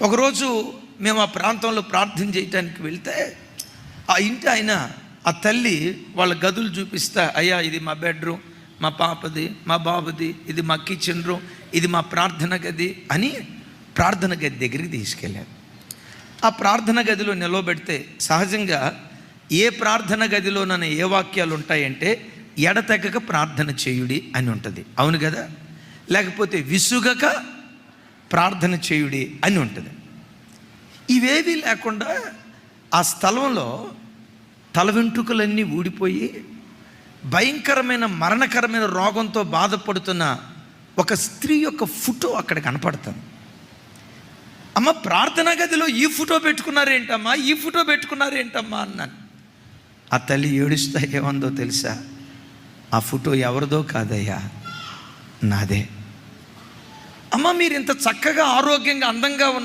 ఒకరోజు మేము ఆ ప్రాంతంలో ప్రార్థన చేయటానికి వెళ్తే ఆ ఇంటి ఆయన ఆ తల్లి వాళ్ళ గదులు చూపిస్తా అయ్యా ఇది మా బెడ్రూమ్ మా పాపది మా బాబుది ఇది మా కిచెన్ రూమ్ ఇది మా ప్రార్థన గది అని ప్రార్థన గది దగ్గరికి తీసుకెళ్ళారు. ఆ ప్రార్థన గదిలో నిలవబెడితే సహజంగా ఏ ప్రార్థన గదిలోనైనా ఏ వాక్యాలు ఉంటాయంటే ఎడతెగక ప్రార్థన చేయుడి అని ఉంటుంది. అవును కదా? లేకపోతే విసుగక ప్రార్థన చేయుడి అని ఉంటుంది. ఇవేవి లేకుండా ఆ స్థలంలో తల వెంట్రుకలన్నీ ఊడిపోయి భయంకరమైన మరణకరమైన రోగంతో బాధపడుతున్న ఒక స్త్రీ యొక్క ఫోటో అక్కడ కనపడుతుంది. అమ్మ ప్రార్థనా గదిలో ఈ ఫోటో పెట్టుకున్నారేంటమ్మా? ఈ ఫోటో పెట్టుకున్నారేంటమ్మా? అన్నాను. ఆ తల్లి ఏడుస్తా ఏమందో తెలుసా? ఆ ఫోటో ఎవరిదో కాదయ్యా నాదే. అమ్మ మీరు ఇంత చక్కగా ఆరోగ్యంగా అందంగా ఉన్న